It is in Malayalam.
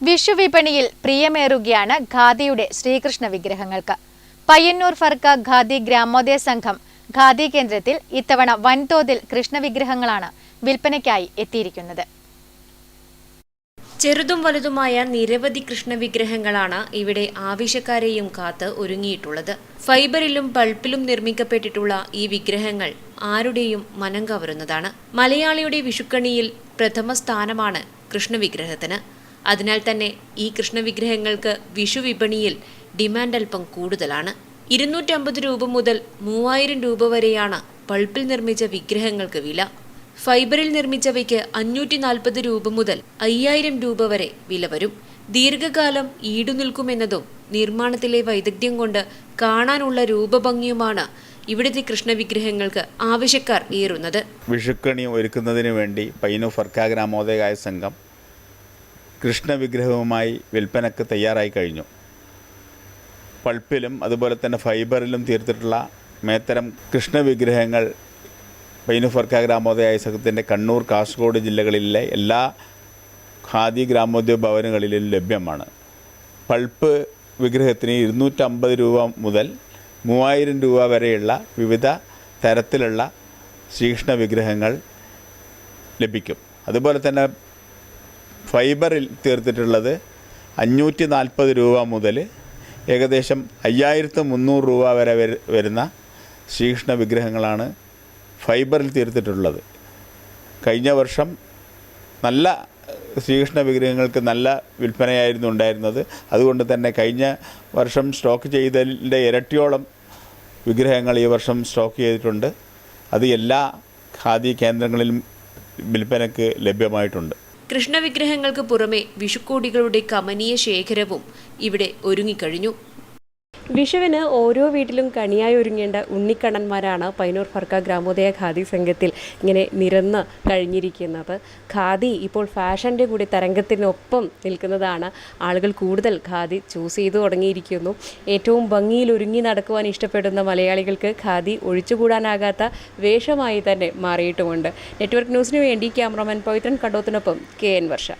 വിഷുവിപണിയിൽ പ്രിയമേറുകയാണ് ഖാദിയുടെ ശ്രീകൃഷ്ണ വിഗ്രഹങ്ങൾക്ക്. പയ്യന്നൂർ ഫർക്ക ഖാദി ഗ്രാമോദയ സംഘം ഖാദി കേന്ദ്രത്തിൽ ഇത്തവണ വൻതോതിൽ കൃഷ്ണവിഗ്രഹങ്ങളാണ് വിൽപ്പനയ്ക്കായി എത്തിയിരിക്കുന്നത്. ചെറുതും വലുതുമായ നിരവധി കൃഷ്ണവിഗ്രഹങ്ങളാണ് ഇവിടെ ആവശ്യക്കാരെയും കാത്ത് ഒരുങ്ങിയിട്ടുള്ളത്. ഫൈബറിലും പൾപ്പിലും നിർമ്മിക്കപ്പെട്ടിട്ടുള്ള ഈ വിഗ്രഹങ്ങൾ ആരുടെയും മനം കവരുന്നതാണ് മലയാളിയുടെ വിഷുക്കണിയിൽ പ്രഥമ സ്ഥാനമാണ് കൃഷ്ണവിഗ്രഹത്തിന് അതിനാൽ തന്നെ ഈ കൃഷ്ണവിഗ്രഹങ്ങൾക്ക് വിഷു വിപണിയിൽ ഡിമാൻഡ് അല്പം കൂടുതലാണ്. ഇരുന്നൂറ്റമ്പത് രൂപ മുതൽ മൂവായിരം രൂപ വരെയാണ് പൾപ്പിൽ നിർമ്മിച്ച വിഗ്രഹങ്ങൾക്ക് വില. ഫൈബറിൽ നിർമ്മിച്ചവയ്ക്ക് അഞ്ഞൂറ്റി നാൽപ്പത് രൂപ മുതൽ അയ്യായിരം രൂപ വരെ വില വരും. ദീർഘകാലം ഈടുനിൽക്കുമെന്നതും നിർമ്മാണത്തിലെ വൈദഗ്ധ്യം കൊണ്ട് കാണാനുള്ള രൂപഭംഗിയുമാണ് ഇവിടുത്തെ കൃഷ്ണവിഗ്രഹങ്ങൾക്ക് ആവശ്യക്കാർ ഏറുന്നത്. വിഷുക്കണി ഒരുക്കുന്നതിന് വേണ്ടി പൈനു ഫർക്ക ഗ്രാമോദയകായ സംഘം കൃഷ്ണവിഗ്രഹവുമായി വിൽപ്പനക്ക് തയ്യാറായി കഴിഞ്ഞു. പൾപ്പിലും അതുപോലെ തന്നെ ഫൈബറിലും തീർത്തിട്ടുള്ള മേത്തരം കൃഷ്ണവിഗ്രഹങ്ങൾ പൈനുഫർക്ക ഗ്രാമോദയായ ഗ്രാമോദയ സംഘത്തിന്റെ കണ്ണൂർ കാസർഗോഡ് ജില്ലകളിലെ എല്ലാ ഖാദി ഗ്രാമോദ്യോഗ ഭവനുകളിലും ലഭ്യമാണ്. പൾപ്പ് വിഗ്രഹത്തിന് ഇരുന്നൂറ്റമ്പത് രൂപ മുതൽ മൂവായിരം രൂപ വരെയുള്ള വിവിധ തരത്തിലുള്ള ശ്രീകൃഷ്ണ വിഗ്രഹങ്ങൾ ലഭിക്കും. അതുപോലെ തന്നെ ഫൈബറിൽ തീർത്തിട്ടുള്ളത് അഞ്ഞൂറ്റി നാൽപ്പത് രൂപ മുതൽ ഏകദേശം അയ്യായിരത്തി മുന്നൂറ് രൂപ വരെ വരു- വരുന്ന ശ്രീകൃഷ്ണ വിഗ്രഹങ്ങളാണ് ഫൈബറിൽ തീർത്തിട്ടുള്ളത്. കഴിഞ്ഞ വർഷം നല്ല ശ്രീകൃഷ്ണ വിഗ്രഹങ്ങൾക്ക് നല്ല വിൽപ്പനയായിരുന്നു ഉണ്ടായിരുന്നത്. അതുകൊണ്ട് തന്നെ കഴിഞ്ഞ വർഷം സ്റ്റോക്ക് ചെയ്തതിന്റെ ഇരട്ടിയോളം വിഗ്രഹങ്ങൾ ഈ വർഷം സ്റ്റോക്ക് ചെയ്തിട്ടുണ്ട്. അത് എല്ലാ ഖാദി കേന്ദ്രങ്ങളിലും വിൽപ്പനയ്ക്ക് ലഭ്യമായിട്ടുണ്ട്. കൃഷ്ണവിഗ്രഹങ്ങൾക്ക് പുറമെ വിഷുക്കോടികളുടെ കമനീയ ശേഖരവും ഇവിടെ ഒരുങ്ങിക്കഴിഞ്ഞു. വിഷുവിന് ഓരോ വീട്ടിലും കണിയായി ഒരുങ്ങേണ്ട ഉണ്ണിക്കണ്ണന്മാരാണ് പൈനൂർ ഫർക്ക ഗ്രാമോദയ ഖാദി സംഘത്തിൽ ഇങ്ങനെ നിരന്ന് കഴിഞ്ഞിരിക്കുന്നത്. ഖാദി ഇപ്പോൾ ഫാഷന്റെ കൂടി തരംഗത്തിനൊപ്പം നിൽക്കുന്നതാണ്. ആളുകൾ കൂടുതൽ ഖാദി ചൂസ് ചെയ്തു തുടങ്ങിയിരിക്കുന്നു. ഏറ്റവും ഭംഗിയിൽ ഒരുങ്ങി നടക്കുവാൻ ഇഷ്ടപ്പെടുന്ന മലയാളികൾക്ക് ഖാദി ഒഴിച്ചുകൂടാനാകാത്ത വേഷമായി തന്നെ മാറിയിട്ടുമുണ്ട്. നെറ്റ്വർക്ക് ന്യൂസിന് വേണ്ടി ക്യാമറമാൻ പവിത്രൻ കണ്ടോത്തിനൊപ്പം കെ എൻ വർഷ.